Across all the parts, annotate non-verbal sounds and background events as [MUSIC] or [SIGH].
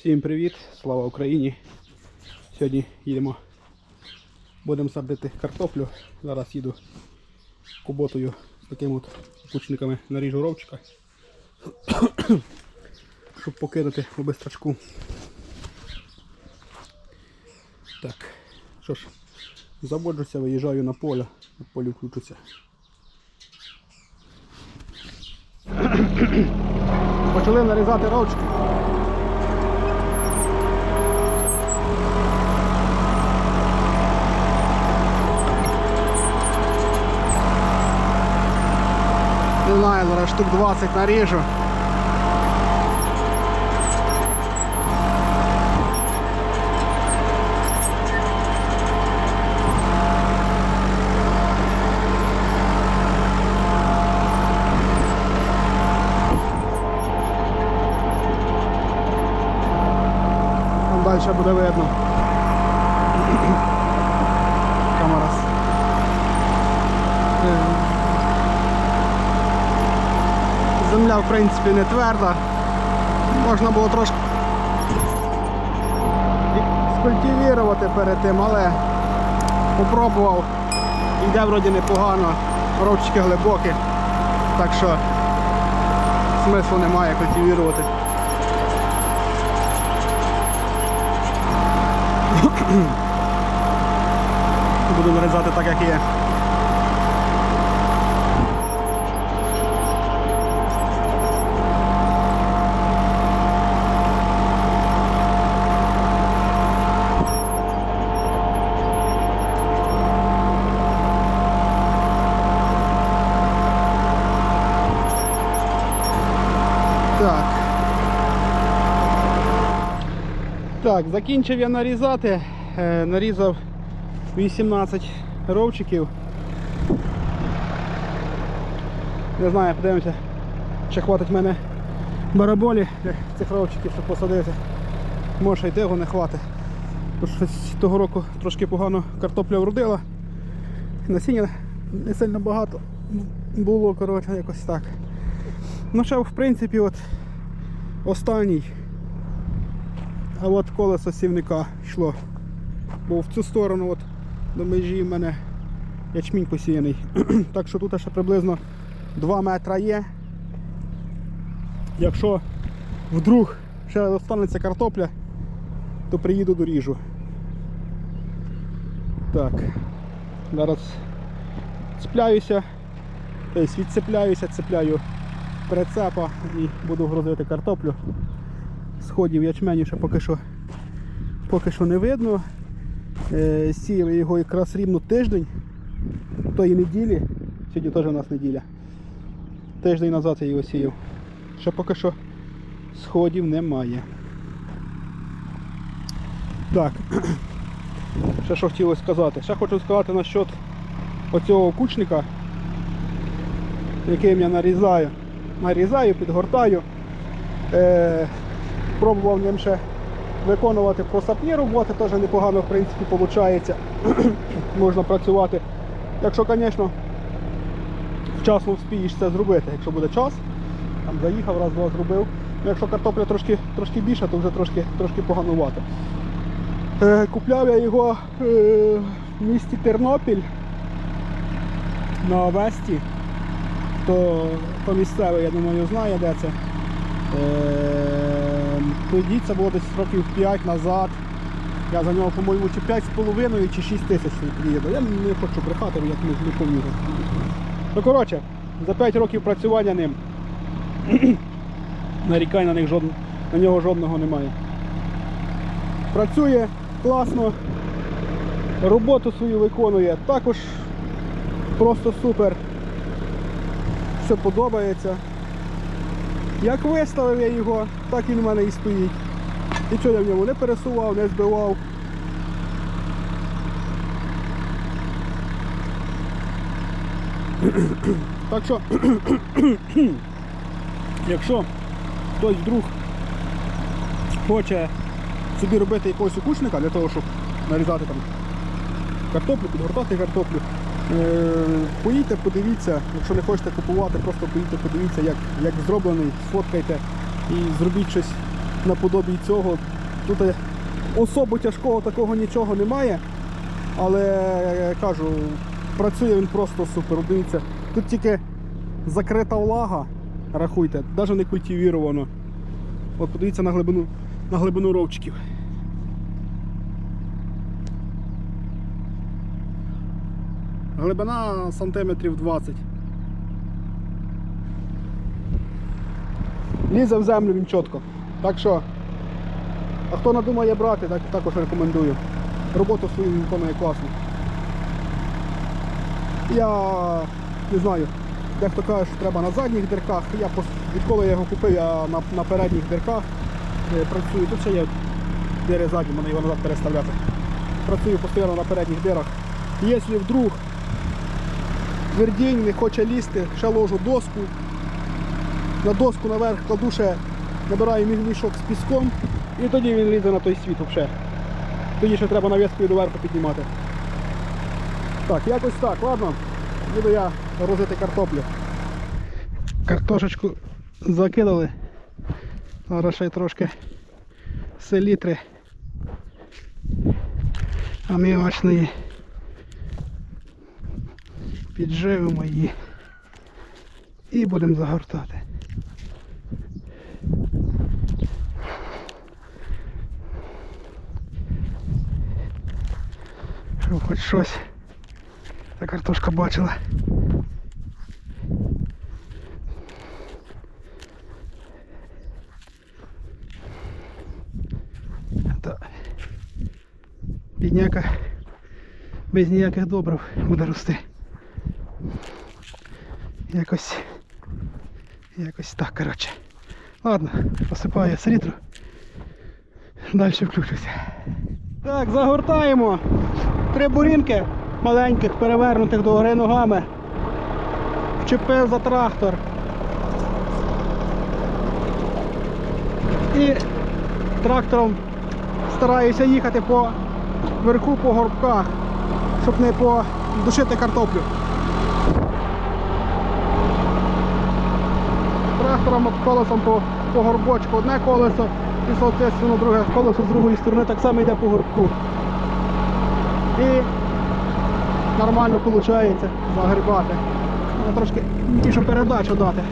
Всім привіт, слава Україні. Сьогодні їдемо, будемо садити картоплю. Зараз їду куботою з такими от кучниками наріжу ровчика, щоб покинути у бистрачку. Так, що ж, заводжуся, виїжджаю на поле, на полі включуся. Почали нарізати ровчики. Не знаю, зараз штук 20 наріжу. Далі буде видно. В принципі не тверда. Можна було трошки скультивірувати перед тим, але попробував. Йде вроді непогано, ровчики глибокі, так що смислу немає культивірувати. [COUGHS] Буду нарізати так, як є. Так. Так, закінчив я нарізати. Е, нарізав 18 ровчиків. Не знаю, подивимося, чи хватить в мене бараболі для цих ровчиків, щоб посадити. Може й того не хватить. Того року трошки погано картопля вродила. Насіння не сильно багато було, коротше, якось так. Ну ще в принципі от останній. А от колесо сівника йшло. Бо в цю сторону от до межі в мене ячмінь посіяний. [CLEARS THROAT] так що тут ще приблизно 2 метра є. Якщо вдруг ще останеться картопля, то приїду доріжу. Так. Зараз цепляюся, тобто відцепляюся, цепляю прицепа і буду грузити картоплю. Сходів ячменю ще поки що, поки що не видно. Е, сіяв його якраз рівно тиждень тої неділі. Сьогодні теж у нас неділя. Тиждень назад я його сіяв. Ще поки що сходів немає. Так. [CLEARS THROAT] Ще що хотілося сказати. Ще хочу сказати насчет оцього кучника, яким я нарізаю. Нарізаю, підгортаю. Е, пробував ним ще виконувати просапні роботи, теж непогано в принципі виходить. [CLEARS THROAT] Можна працювати. Якщо, звісно, вчасно вспієш це зробити. Якщо буде час, там заїхав, раз-два зробив. Ну, Якщо картопля трошки, трошки більша, то вже трошки, трошки поганувати. Е, купляв я його е, в місті Тернопіль на Весті. Хто, хто місцевий, я думаю, знає, де це. Е, Тоді це було десь років 5 назад. Я за нього, по-моєму, чи 5,5 чи 6 тисяч приїду. Я не хочу брехати, бо я не, не повірю. Ну, коротше, за 5 років працювання ним. [CLEARS THROAT] Нарікань на, них жод... на нього жодного немає. Працює класно, роботу свою виконує також просто супер. Все подобається. Як виставив я його, так він у мене і стоїть. Нічого я в ньому не пересував, не збивав. Так що, якщо хтось вдруг хоче собі робити якогось окучника для того, щоб нарізати там картоплю, підгортати картоплю, поїдьте, подивіться, якщо не хочете купувати, просто поїдьте, подивіться, як, як зроблений, сфоткайте і зробіть щось наподобі цього. Тут е, особо тяжкого такого нічого немає. Але е, кажу, працює він просто супер. Дивіться, тут тільки закрита влага, рахуйте, навіть не культивіровано. От подивіться на глибину, на глибину ровчиків. Глибина сантиметрів 20. Лізе в землю він чітко. Так що, а хто надумає брати, так, також рекомендую. Роботу свою він виконує класно. Я не знаю, дехто каже, що треба на задніх дирках. Я відколи я його купив, я на, на передніх дирках е, працюю. Тут ще є дири задні, можна його назад переставляти. Працюю постійно на передніх дирах. Якщо вдруг твердінь не хоче лізти, ще ложу доску. На доску наверх кладу ще, набираю мі- мішок з піском і тоді він лізе на той світ взагалі. Тоді ще треба навіскою доверху піднімати. Так, якось так, ладно. Буду я розити картоплю. Картошечку закидали. Зараз ще трошки селітри аміачної. Підживимо її і будемо загортати. Щоб хоч щось та картошка бачила. Та Бідняка без ніяких добрив буде рости. Якось. Якось так, коротше. Ладно, посипаю селітру. Далі включуся. Так, загортаємо. Три бурінки маленьких, перевернутих до гори ногами. Вчепив за трактор. І трактором стараюся їхати по верху по горбках, щоб не подушити картоплю. Трактором колесом по, по горбочку одне колесо і соответственно друге колесо з другої сторони так само йде по горбку. І нормально виходить загрібати. Треба трошки більше передачу дати.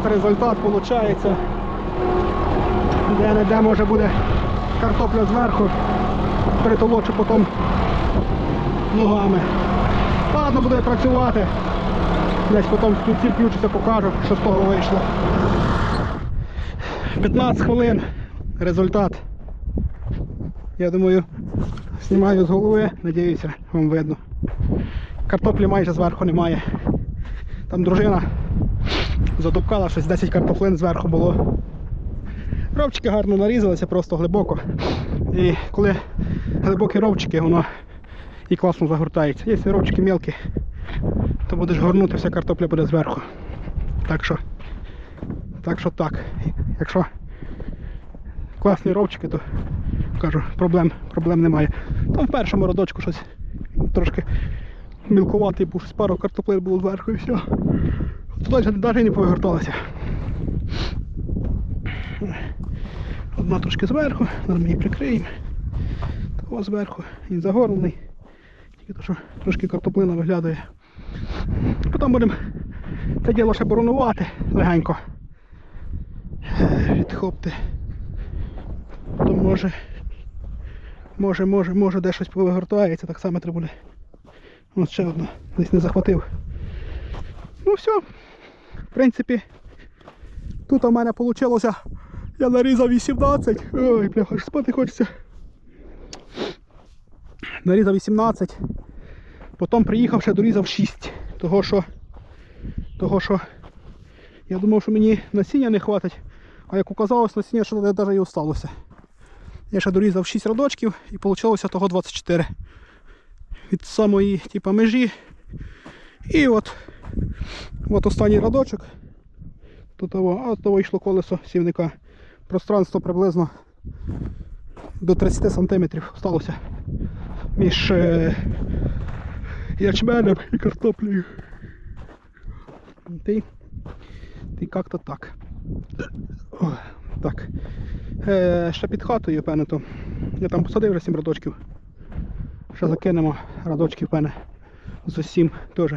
От результат виходить. Де не де може буде картопля зверху, притолочу потім ногами. Ладно, буде працювати. Десь потім в кінці включуся, покажу, що з того вийшло. 15 хвилин. Результат. Я думаю, знімаю з голови, надіюся, вам видно. Картоплі майже зверху немає. Там дружина задупкала щось 10 картофлин зверху було. Ровчики гарно нарізалися, просто глибоко. І коли глибокі ровчики, воно і класно загортається. Якщо ровчики мелкі, то будеш горнути, вся картопля буде зверху. Так що, так що так. Якщо класні ровчики, то кажу, проблем, проблем немає. Там в першому родочку щось трошки мілкуватий був, з пару картоплин було зверху і все. Туди навіть не повигорталася. Одна трошки зверху, зараз ми її прикриємо. Того зверху, він загорнений. Тільки то, що трошки картоплина виглядає. Потім будемо це діло ще боронувати легенько. Відхопти. Потім може Може, може, може, де щось повигортається, так само треба буде. Ось ще одна, десь не захватив. Ну все. В принципі, тут у мене вийшло. Я нарізав 18. Ой, бляха, аж спати хочеться. Нарізав 18. Потім приїхав ще дорізав 6. Того що. Того що. Я думав, що мені насіння не хватить. А як оказалось, насіння що навіть і осталося. Я ще дорізав 6 радочків і вийшло того 24. Від самої типу, межі. І от, от останній радочок. Тут того, а того йшло колесо сівника. Пространство приблизно до 30 см сталося між е, ячменем і картоплею. Ти, ти як-то так. О, так. Е, ще під хатою, певне, то. Я там посадив вже 7 радочків. Ще закинемо радочків, певне. З усім теж.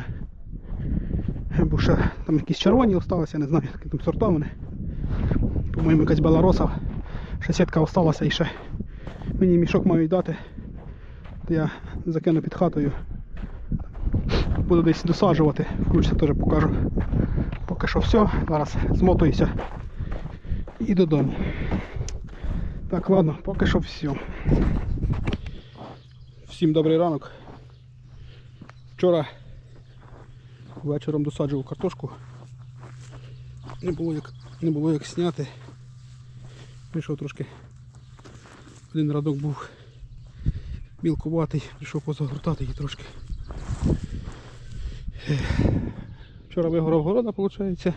Бо ще там якісь червоні залишилися, не знаю, які там сорта вони. По-моєму, якась белороса. Ще сітка залишилася і ще мені мішок мають дати. То я закину під хатою. Буду десь досаджувати, включиться теж покажу. Поки що все. Зараз змотуюся і додому. Так, ладно, поки що все. Всім добрий ранок. Вчора вечором досаджував картошку. Не було як, не було як зняти. Прийшов трошки. Один радок був мілкуватий, прийшов позагортати її трошки. Вчора вигорав города, виходить.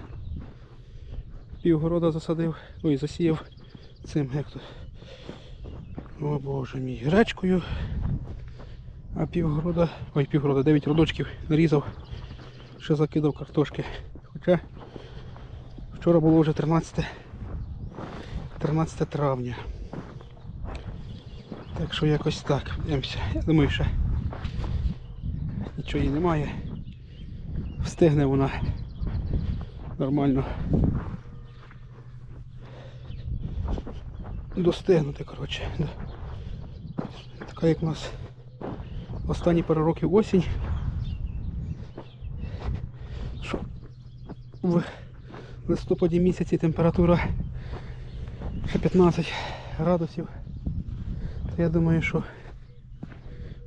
Пів города засадив, ой, засіяв цим як то. О боже мій, гречкою. А півгорода, ой, півгорода, 9 родочків нарізав, ще закидав картошки. Хоча вчора було вже 13, 13 травня. Так що якось так. Йдемося. Я думаю, що нічого їй немає. Встигне вона нормально достигнути, коротше. Така як у нас останні пару років осінь. Що в листопаді місяці температура ще 15 градусів. То я думаю, що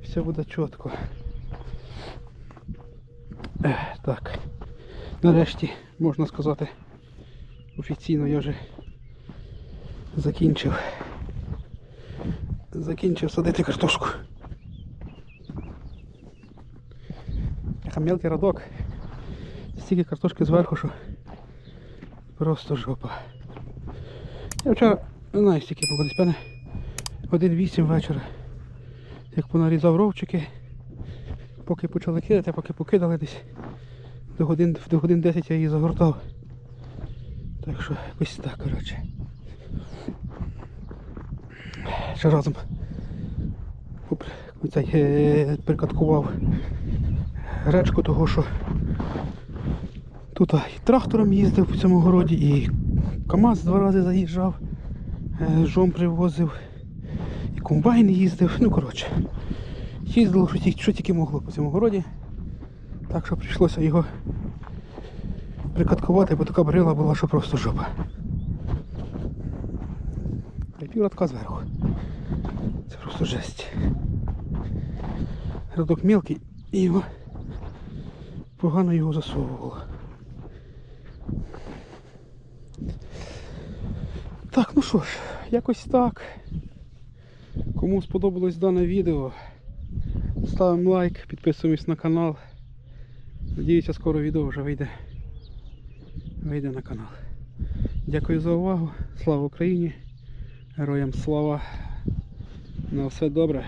все буде чітко. Так. Нарешті, можна сказати, офіційно я вже закінчив. Закінчив садити картошку. Мелкий радок. Стільки картошки зверху, що просто жопа. Я вчора не знаю, стільки було десь певне годин 8 вечора. Як понарізав ровчики, поки почали кидати, поки покидали десь. До годин, до годин 10 я її загортав. Так що якось так, коротше. Ще разом цей, е, прикаткував гречку того, що тут і трактором їздив по цьому городі, і КАМАЗ два рази заїжджав, е, жом привозив, і комбайн їздив. Ну коротше, їздило, що що тільки могло по цьому городі. Так що прийшлося його прикаткувати, бо така брила була, що просто жопа. Піврадка зверху. Це просто жесть. Радок мелкий і його погано його засовувало. Так, ну що ж, якось так. Кому сподобалось дане відео, ставимо лайк, підписуємось на канал. Надіюся, скоро відео вже вийде, вийде на канал. Дякую за увагу. Слава Україні! Героям слава! На все добре!